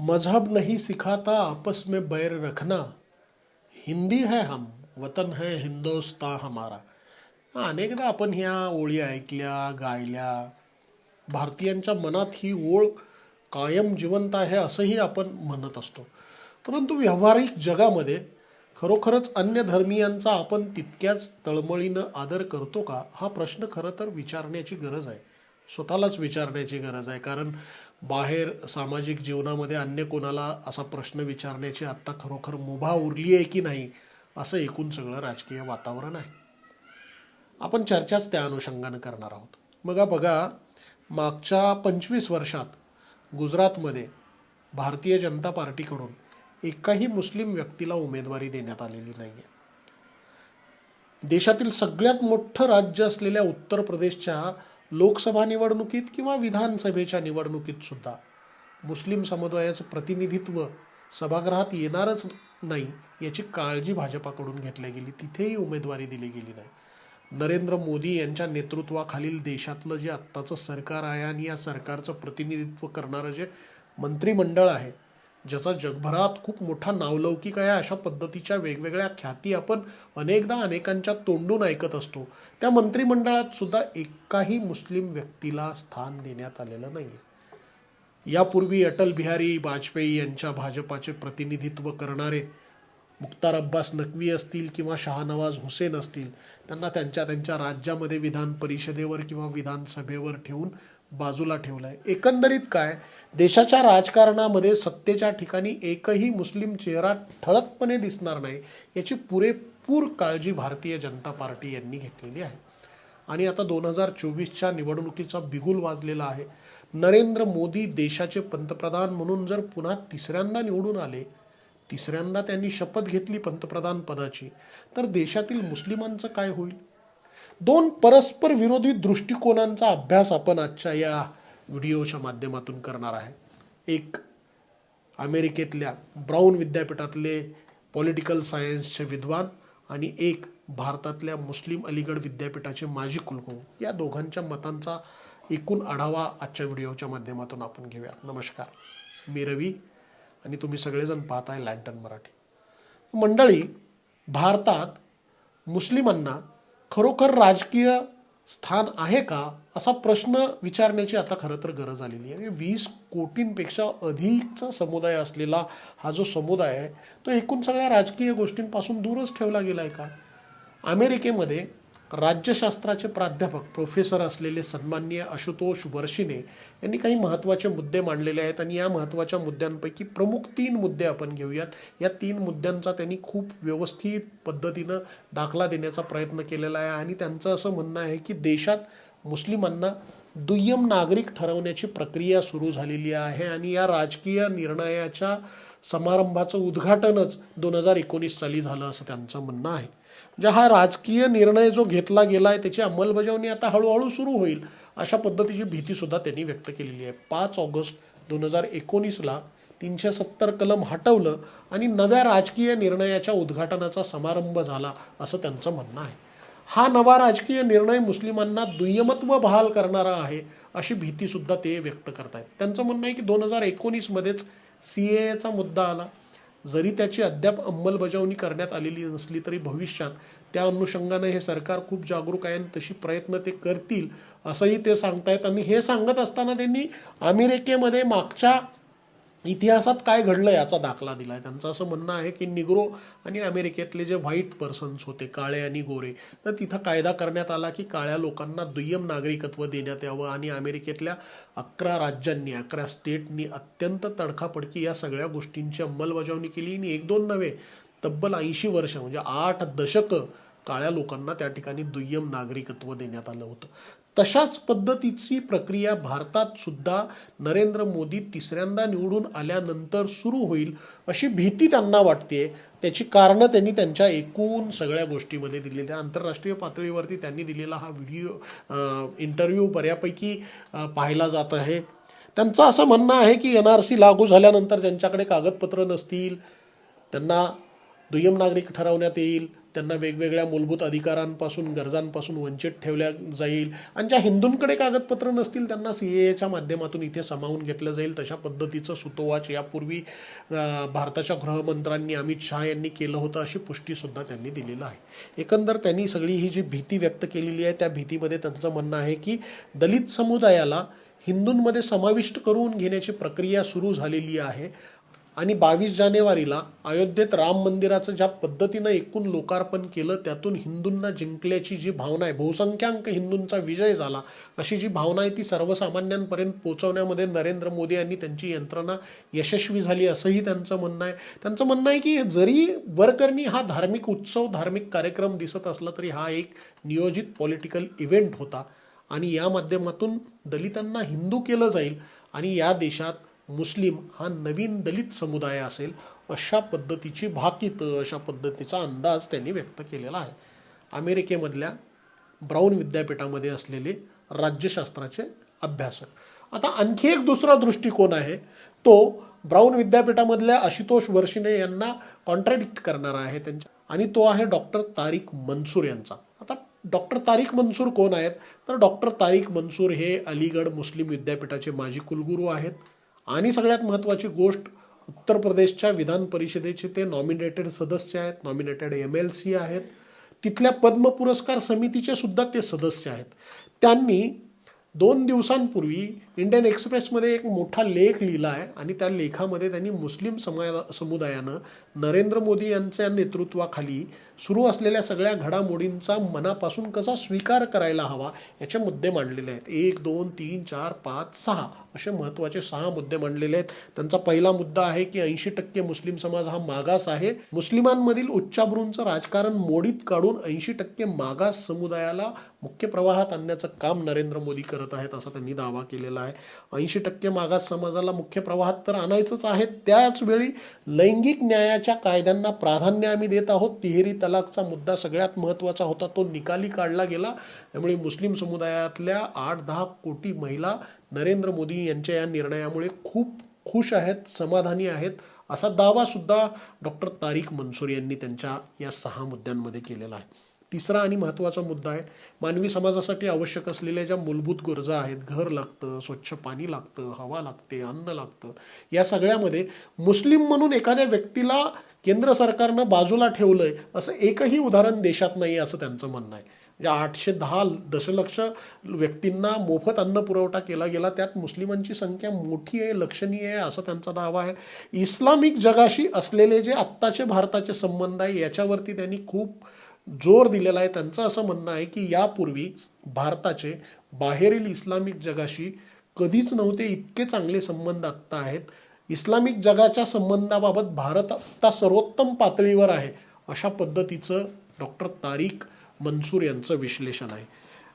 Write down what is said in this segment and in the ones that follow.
मजहब नहीं सिखाता आपस में बैर रखना। हिंदी है हम वतन है हिंदोस्ता हमारा। अनेकदा आपण ह्या ओळी ऐकल्या गायल्या। भारतीयांच्या मनात ही ओळ कायम जिवंत आहे असंही आपण म्हणत असतो. परंतु व्यावहारिक जगामध्ये खरोखरच अन्य धर्मियांचा आपण तितक्याच तळमळीनं आदर करतो का हा प्रश्न खरं तर विचारण्याची गरज आहे. स्वतःलाच विचारण्याची गरज आहे. कारण बाहेर सामाजिक जीवनामध्ये अन्य कोणाला असा प्रश्न विचारण्याची आत्ता खरोखर मुभा उरली आहे की नाही असं एकूण सगळं राजकीय वातावरण आहे. आपण चर्चाच त्या अनुषंगानं करणार आहोत. बघा बघा मागच्या पंचवीस वर्षात गुजरातमध्ये भारतीय जनता पार्टीकडून एकाही मुस्लिम व्यक्तीला उमेदवारी देण्यात आलेली नाही आहे देशातील सगळ्यात मोठं राज्य असलेल्या उत्तर प्रदेशच्या लोकसभा निवडणुकीत किंवा विधानसभेच्या निवडणुकीत सुद्धा मुस्लिम समुदायाचं प्रतिनिधित्व सभागृहात येणारच नाही याची काळजी भाजपाकडून घेतली गेली. तिथेही उमेदवारी दिली गेली नाही. नरेंद्र मोदी यांच्या नेतृत्वाखालील देशातलं जे आत्ताचं सरकार आहे आणि या सरकारचं प्रतिनिधित्व करणारं जे मंत्रिमंडळ आहे ज्याचा जगभरात खूप मोठा नावलौकिक आहे अशा पद्धतीच्या वेगवेगळ्या ख्याती आपण अनेकदा अनेकांच्या तोंडून ऐकत असतो. त्या मंत्रिमंडळात सुद्धा एकाही मुस्लिम व्यक्तीला स्थान देण्यात आलेलं नाही यापूर्वी अटल बिहारी वाजपेयी यांच्या भाजपाचे प्रतिनिधित्व करणारे मुख्तार अब्बास नक्वी असतील किंवा शहानवाज हुसेन असतील त्यांना त्यांच्या त्यांच्या राज्यामध्ये विधान परिषदेवर किंवा विधानसभेवर ठेवून बाजूला ठेवलं आहे एकंदरीत काय? देशाच्या राजकारणामध्ये सत्तेच्या ठिकाणी एकही मुस्लिम चेहरा ठळकपणे दिसणार नाही याची पुरेपूर काळजी भारतीय जनता पार्टी यांनी घेतलेली आहे. आणि आता दोन हजार चोवीसच्या निवडणुकीचा बिगुल वाजलेला आहे. नरेंद्र मोदी देशाचे पंतप्रधान म्हणून जर पुन्हा तिसऱ्यांदा निवडून आले तिसऱ्यांदा त्यांनी शपथ घेतली पंतप्रधान पदाची तर देशातील मुस्लिमांचं काय होईल? दोन परस्पर विरोधी दृष्टिकोनांचा अभ्यास आपण आजच्या या व्हिडिओच्या माध्यमातून करणार आहे. एक अमेरिकेतल्या ब्राऊन विद्यापीठातले पॉलिटिकल सायन्सचे विद्वान आणि एक भारतातल्या मुस्लिम अलीगड विद्यापीठाचे माजी कुलगुरू. या दोघांच्या मतांचा एकूण आढावा आजच्या व्हिडिओच्या माध्यमातून आपण घेऊया. नमस्कार. मी रवी आणि तुम्ही सगळेजण पाहताय लँटन मराठी. मंडळी भारतात मुस्लिमांना खरोखर राजकीय स्थान आहे का असा प्रश्न विचारण्याची आता खरं तर गरज आलेली आहे. वीस कोटींपेक्षा अधिकचा समुदाय असलेला हा जो समुदाय आहे तो एकूण सगळ्या राजकीय गोष्टींपासून दूरच ठेवला गेला आहे का? अमेरिकेमध्ये राज्यशास्त्राचे प्राध्यापक प्रोफेसर असलेले सन्माननीय आशुतोष वर्षिने यांनी काही महत्त्वाचे मुद्दे मांडलेले आहेत आणि या महत्त्वाच्या मुद्द्यांपैकी प्रमुख तीन मुद्दे आपण घेऊयात. या तीन मुद्द्यांचा त्यांनी खूप व्यवस्थित पद्धतीनं दाखला देण्याचा प्रयत्न केलेला आहे आणि त्यांचं असं म्हणणं आहे की देशात मुस्लिमांना दुय्यम नागरिक ठरवण्याची प्रक्रिया सुरू झालेली आहे आणि या राजकीय निर्णयाच्या समारंभाचं उद्घाटनच दोन हजार एकोणीस साली झालं असं त्यांचं म्हणणं आहे. म्हणजे हा राजकीय निर्णय जो घेतला गेला आहे त्याची अंमलबजावणी आता हळूहळू सुरू होईल अशा पद्धतीची भीती सुद्धा त्यांनी व्यक्त केलेली आहे. पाच ऑगस्ट दोन हजार एकोणीसला तीनशे सत्तर कलम हटवलं आणि नव्या राजकीय निर्णयाच्या उद्घाटनाचा समारंभ झाला असं त्यांचं म्हणणं आहे. हा नवा राजकीय निर्णय मुस्लिमांना दुय्यमत्व बहाल करणारा आहे अशी भीती सुद्धा ते व्यक्त करतायत. त्यांचं म्हणणं आहे की दोन हजार एकोणीसमध्येच सी एचा मुद्दा आला. जरी त्याची अद्याप अंमलबजावणी करण्यात आलेली नसली तरी भविष्यात त्या अनुषंगाने हे सरकार खूप जागरूक आहे आणि तशी प्रयत्न ते करतील असंही ते सांगतायत. आणि हे सांगत असताना त्यांनी अमेरिकेमध्ये मागच्या इतिहासात काय घडलं याचा दाखला दिलाय. त्यांचं असं म्हणणं आहे की निग्रो आणि अमेरिकेतले जे व्हाईट पर्सन्स होते काळे आणि गोरे तर तिथं कायदा करण्यात आला की काळ्या लोकांना दुय्यम नागरिकत्व देण्यात यावं आणि अमेरिकेतल्या अकरा राज्यांनी अकरा स्टेटनी अत्यंत तडखापडकी या सगळ्या गोष्टींची अंमलबजावणी केली आणि एक दोन नव्हे तब्बल ऐंशी वर्ष म्हणजे आठ दशकं काळ्या लोकांना त्या ठिकाणी दुय्यम नागरिकत्व देण्यात आलं होतं. तशाच पद्धतीची प्रक्रिया भारतात सुद्धा नरेंद्र मोदी तिसऱ्यांदा निवडून आल्यानंतर सुरू होईल अशी भीती त्यांना वाटते त्याची कारणं त्यांनी त्यांच्या एकूण सगळ्या गोष्टीमध्ये दिलेल्या आंतरराष्ट्रीय पातळीवरती त्यांनी दिलेला हा व्हिडिओ इंटरव्ह्यू बऱ्यापैकी पाहिला जात आहे. त्यांचं असं म्हणणं आहे की एन आर सी लागू झाल्यानंतर ज्यांच्याकडे कागदपत्र नसतील त्यांना दुय्यम नागरिक ठरवण्यात येईल त्यांना वेगवेगळ्या मूलभूत अधिकारांपासून गरजांपासून वंचित ठेवल्या जाईल. आणि ज्या हिंदूंकडे कागदपत्र नसतील त्यांना सी एच्या माध्यमातून इथे सामावून घेतलं जाईल. तशा पद्धतीचं सुतोवाच यापूर्वी भारताच्या गृहमंत्र्यांनी अमित शहा यांनी केलं होतं अशी पुष्टीसुद्धा त्यांनी दिलेलं आहे. एकंदर त्यांनी सगळी ही जी भीती व्यक्त केलेली आहे त्या भीतीमध्ये त्यांचं म्हणणं आहे की दलित समुदायाला हिंदूंमध्ये समाविष्ट करून घेण्याची प्रक्रिया सुरू झालेली आहे. आणि बावीस जानेवारीला अयोध्येत राम मंदिराचं ज्या पद्धतीनं एकूण लोकार्पण केलं त्यातून हिंदूंना जिंकल्याची जी भावना आहे बहुसंख्याक हिंदूंचा विजय झाला अशी जी भावना आहे ती सर्वसामान्यांपर्यंत पोहोचवण्यामध्ये नरेंद्र मोदी यांनी त्यांची यंत्रणा यशस्वी झाली असंही त्यांचं म्हणणं आहे. त्यांचं म्हणणं आहे की जरी वरकरणी हा धार्मिक उत्सव धार्मिक कार्यक्रम दिसत असला तरी हा एक नियोजित पॉलिटिकल इव्हेंट होता. आणि या माध्यमातून दलितांना हिंदू केलं जाईल आणि या देशात मुस्लिम हा नवीन दलित समुदाय असेल अशा पद्धतीची भाकीत अशा पद्धतीचा अंदाज त्यांनी व्यक्त केलेला आहे. अमेरिकेमधल्या ब्राऊन विद्यापीठामध्ये असलेले राज्यशास्त्राचे अभ्यासक. आता आणखी एक दुसरा दृष्टिकोन आहे. तो ब्राऊन विद्यापीठामधल्या आशुतोष वर्षिणे यांना कॉन्ट्रॅडिक्ट करणारा आहे त्यांच्या. आणि तो आहे डॉक्टर तारिक मनसूर यांचा. आता डॉक्टर तारिक मनसूर कोण आहेत? तर डॉक्टर तारिक मनसूर हे अलीगड मुस्लिम विद्यापीठाचे माजी कुलगुरू आहेत. आणि सगळ्यात महत्त्वाची गोष्ट उत्तर प्रदेशच्या विधान परिषदेचे ते नॉमिनेटेड सदस्य आहेत. नॉमिनेटेड एम एल सी आहेत. तिथल्या पद्म पुरस्कार समितीचे सुद्धा ते सदस्य आहेत. त्यांनी दोन दिवसांपूर्वी इंडियन एक्सप्रेसमध्ये एक मोठा लेख लिहिला आहे आणि त्या लेखामध्ये त्यांनी मुस्लिम समाया समुदायानं नरेंद्र मोदी यांच्या नेतृत्वाखाली सुरू असलेल्या सगळ्या घडामोडींचा मनापासून कसा स्वीकार करायला हवा याचे मुद्दे मांडलेले आहेत. एक दोन तीन चार पाच सहा असे महत्त्वाचे सहा मुद्दे मांडलेले आहेत. त्यांचा पहिला मुद्दा आहे की ऐंशी टक्के मुस्लिम समाज हा मागास आहे. मुस्लिमांमधील उच्चाभ्रूंचं राजकारण मोडीत काढून ऐंशी टक्के मागास समुदायाला मुख्य प्रवाहात आणण्याचं काम नरेंद्र मोदी करत आहेत असा त्यांनी दावा केलेला आहे. ऐंशी टक्के मागास समाजाला मुख्य प्रवाहात तर आणायचंच आहे. त्याच वेळी लैंगिक न्यायाच्या कायद्यांना प्राधान्य आम्ही देत आहोत. तिहेरी तलाकचा मुद्दा सगळ्यात महत्त्वाचा होता. तो निकाली काढला गेला. त्यामुळे मुस्लिम समुदायातल्या आठ दहा कोटी महिला नरेंद्र मोदी यांच्या या निर्णयामुळे खूप खुश आहेत समाधानी आहेत असा दावा सुद्धा डॉक्टर तारिक मनसूर यांनी त्यांच्या या सहा मुद्द्यांमध्ये केलेला आहे. तिसरा आणि महत्त्वाचा मुद्दा आहे मानवी समाजासाठी आवश्यक असलेल्या ज्या मूलभूत गरजा आहेत घर लागतं स्वच्छ पाणी लागतं हवा लागते अन्न लागतं या सगळ्यामध्ये मुस्लिम म्हणून एखाद्या व्यक्तीला केंद्र सरकारनं बाजूला ठेवलंय असं एकही उदाहरण देशात नाही असं त्यांचं म्हणणं आहे. म्हणजे आठशे दहा दशलक्ष व्यक्तींना मोफत अन्न पुरवठा केला गेला त्यात मुस्लिमांची संख्या मोठी आहे लक्षणीय आहे असा त्यांचा दावा आहे. इस्लामिक जगाशी असलेले जे आत्ताचे भारताचे संबंध आहे याच्यावरती त्यांनी खूप जोर दिलेला आहे. त्यांचं असं म्हणणं आहे की यापूर्वी भारताचे बाहेरील इस्लामिक जगाशी कधीच नव्हते इतके चांगले संबंध आत्ता आहेत. इस्लामिक जगाच्या संबंधाबाबत भारत आत्ता सर्वोत्तम पातळीवर आहे अशा पद्धतीचं डॉक्टर तारिक मनसूर यांचं विश्लेषण आहे.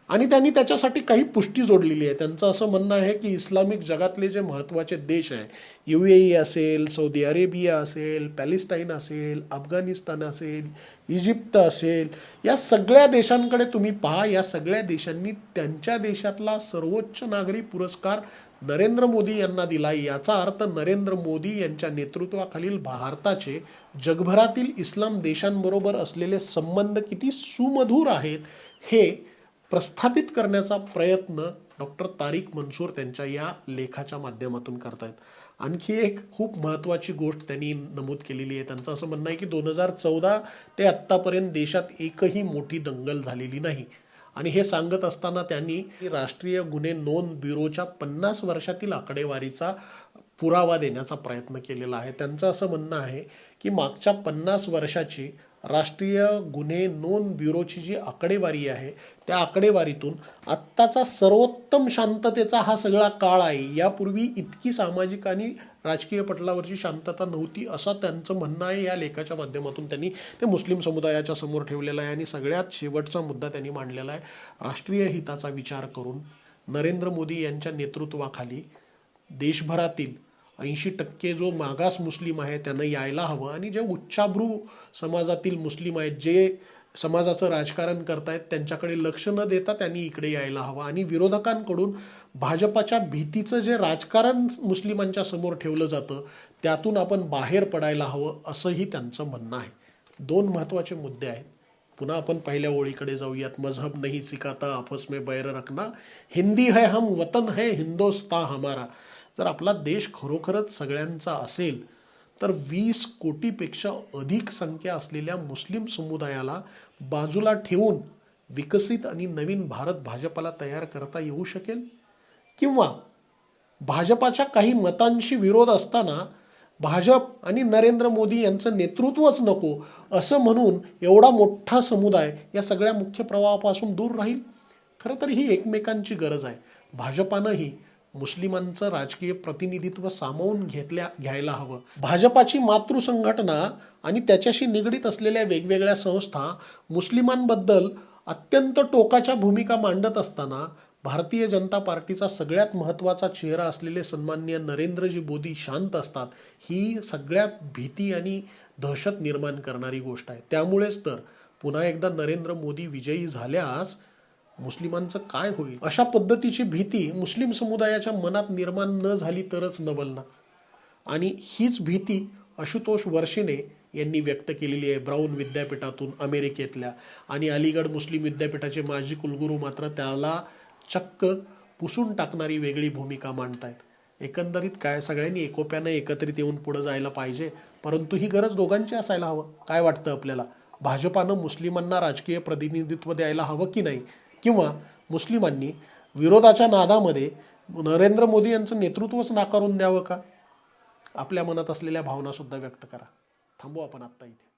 आणि त्यांनी त्याच्यासाठी काही पुष्टी जोडलेली आहे. त्यांचं असं म्हणणं आहे की इस्लामिक जगातले जे महत्त्वाचे देश आहे यू ए ई असेल सौदी अरेबिया असेल पॅलेस्टाईन असेल अफगाणिस्तान असेल इजिप्त असेल या सगळ्या देशांकडे तुम्ही पहा या सगळ्या देशांनी त्यांच्या देशातला सर्वोच्च नागरी पुरस्कार नरेंद्र मोदी यांना दिला याचा अर्थ नरेंद्र मोदी यांच्या नेतृत्वाखालील भारताचे जगभरातील इस्लाम देशांबरोबर असलेले संबंध किती सुमधूर आहेत हे प्रस्थापित करण्याचा प्रयत्न डॉक्टर तारिक मनसूर त्यांच्या या लेखाच्या माध्यमातून करतायत. आणखी एक खूप महत्त्वाची गोष्ट त्यांनी नमूद केलेली आहे. त्यांचं असं म्हणणं आहे की दोन हजार चौदा ते आत्तापर्यंत देशात एकही मोठी दंगल झालेली नाही. आणि हे सांगत असताना त्यांनी राष्ट्रीय गुन्हे नोंद ब्युरोच्या पन्नास वर्षातील आकडेवारीचा पुरावा देण्याचा प्रयत्न केलेला आहे. त्यांचं असं म्हणणं आहे की मागच्या पन्नास वर्षाची राष्ट्रीय गुन्हे नोंद ब्युरोची जी आकडेवारी आहे त्या आकडेवारीतून आत्ताचा सर्वोत्तम शांततेचा हा सगळा काळ आहे. यापूर्वी इतकी सामाजिक आणि राजकीय पटलावरची शांतता नव्हती असं त्यांचं म्हणणं आहे. या लेखाच्या माध्यमातून त्यांनी ते मुस्लिम समुदायाच्या समोर ठेवलेलं आहे आणि सगळ्यात शेवटचा मुद्दा त्यांनी मांडलेला आहे. राष्ट्रीय हिताचा विचार करून नरेंद्र मोदी यांच्या नेतृत्वाखाली देशभरातील ऐंशी टक्के जो मागास मुस्लिम आहे त्यांना यायला हवं. आणि जे उच्चाभ्रू समाजातील मुस्लिम आहेत जे समाजाचं राजकारण करतायत त्यांच्याकडे लक्ष न देता त्यांनी इकडे यायला हवं. आणि विरोधकांकडून भाजपाच्या भीतीचं जे राजकारण मुस्लिमांच्या समोर ठेवलं जातं त्यातून आपण बाहेर पडायला हवं असंही त्यांचं म्हणणं आहे. दोन महत्त्वाचे मुद्दे आहेत. पुन्हा आपण पहिल्या ओळीकडे जाऊयात. मजहब नहीं सिखाता आपस में बैर रखना. हिंदी है हम वतन है हिंदोस्ता हमारा. जर आपला देश खरोखरच सगळ्यांचा असेल तर वीस कोटीपेक्षा अधिक संख्या असलेल्या मुस्लिम समुदायाला बाजूला ठेवून विकसित आणि नवीन भारत भाजपाला तयार करता येऊ शकेल? किंवा भाजपाच्या काही मतांशी विरोध असताना भाजप आणि नरेंद्र मोदी यांचं नेतृत्वच नको असं म्हणून एवढा मोठा समुदाय या सगळ्या मुख्य प्रवाहापासून दूर राहील? खरं तर ही एकमेकांची गरज आहे. भाजपानंही मुस्लिमांचं राजकीय प्रतिनिधित्व सामावून घेतल्या घ्यायला हवं. भाजपाची मातृसंघटना आणि त्याच्याशी निगडीत असलेल्या वेगवेगळ्या संस्था मुस्लिमांबद्दल अत्यंत टोकाच्या भूमिका मांडत असताना भारतीय जनता पार्टीचा सगळ्यात महत्त्वाचा चेहरा असलेले सन्माननीय नरेंद्रजी मोदी शांत असतात ही सगळ्यात भीती आणि दहशत निर्माण करणारी गोष्ट आहे. त्यामुळेच तर पुन्हा एकदा नरेंद्र मोदी विजयी झाल्यास मुस्लिमांचं काय होईल? अशा पद्धतीची भीती मुस्लिम समुदायाच्या मनात निर्माण न झाली तरच नवलना आणि हीच भीती आशुतोष वर्षेने यांनी व्यक्त केलेली आहे ब्राऊन विद्यापीठातून अमेरिकेतल्या. आणि अलीगड मुस्लिम विद्यापीठाचे माजी कुलगुरू मात्र त्याला चक्क पुसून टाकणारी वेगळी भूमिका मांडतायत. एकंदरीत काय? सगळ्यांनी एकोप्यानं एकत्रित येऊन पुढे जायला पाहिजे. परंतु ही गरज दोघांची असायला हवं. काय वाटतं आपल्याला? भाजपानं मुस्लिमांना राजकीय प्रतिनिधित्व द्यायला हवं की नाही? किंवा मुस्लिमांनी विरोधाच्या नादामध्ये नरेंद्र मोदी यांचं नेतृत्वच नाकारून द्यावं का? आपल्या मनात असलेल्या भावनासुद्धा व्यक्त करा. थांबू आपण आत्ता इथे.